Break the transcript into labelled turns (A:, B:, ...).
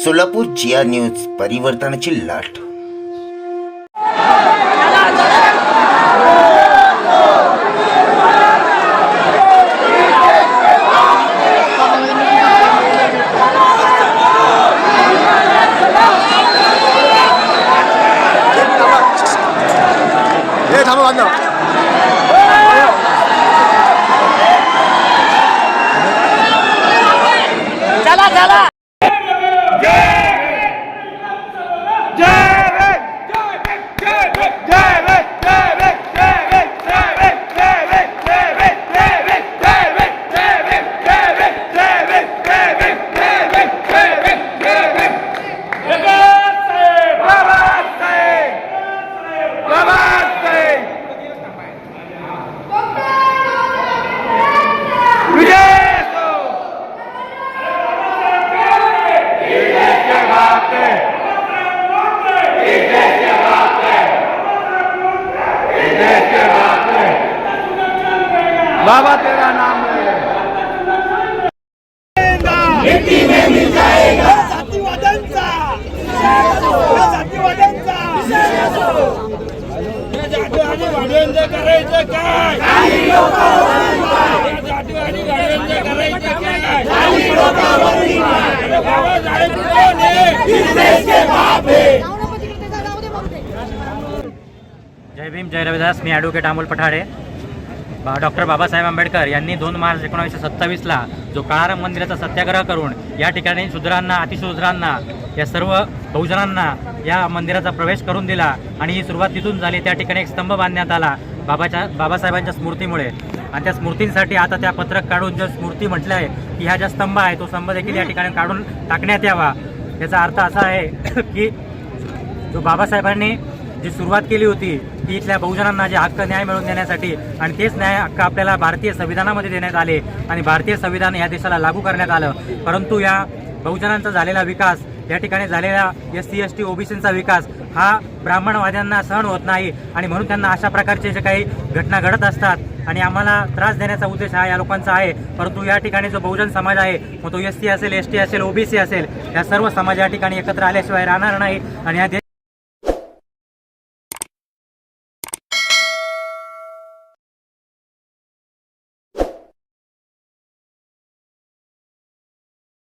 A: सोलापूर जिया news परिवर्तनाची लाट.
B: 예, 잠 बाबा तेरा नाम ले
C: जातीवाद्यांचा जातीवादी वाड्यांचं करायचं काय जातीवादी वाड्यांचं करायचं काय कोण आहे?
D: जय भीम जय रविदास मी ॲडव्होकेट अमोल पठाडे बा डॉक्टर बाबासाहेब आंबेडकर यांनी दोन मार्च एकोणीसशे सत्तावीसला जो काळाराम मंदिराचा सत्याग्रह करून या ठिकाणी शूद्रांना अतिशूद्रांना या सर्व बहुजनांना या मंदिराचा प्रवेश करून दिला आणि ही सुरुवात तिथून झाली. त्या ठिकाणी एक स्तंभ बांधण्यात आला बाबाच्या बाबासाहेबांच्या स्मृतीमुळे. आणि त्या स्मृतींसाठी आता त्या पत्रक काढून जो स्मृती म्हटलं आहे की हा ज्या स्तंभ आहे तो स्तंभ देखील या ठिकाणी काढून टाकण्यात यावा. याचा अर्थ असा आहे की जो बाबासाहेबांनी जी सुरुवात केली होती की इथल्या बहुजनांना जे हक्क न्याय मिळवून देण्यासाठी आणि तेच न्याय हक्क आपल्याला भारतीय संविधानामध्ये देण्यात आले आणि भारतीय संविधान या देशाला लागू करण्यात आलं. परंतु या बहुजनांचा झालेला विकास या ठिकाणी झालेला एस सी एस टी ओबीसींचा विकास हा ब्राह्मणवाद्यांना सहन होत नाही आणि म्हणून त्यांना अशा प्रकारचे जे काही घटना घडत असतात आणि आम्हाला त्रास देण्याचा उद्देश हा या लोकांचा आहे. परंतु या ठिकाणी जो बहुजन समाज आहे मग तो एस सी असेल एस टी असेल ओबीसी असेल या सर्व समाज या ठिकाणी एकत्र आल्याशिवाय राहणार नाही आणि या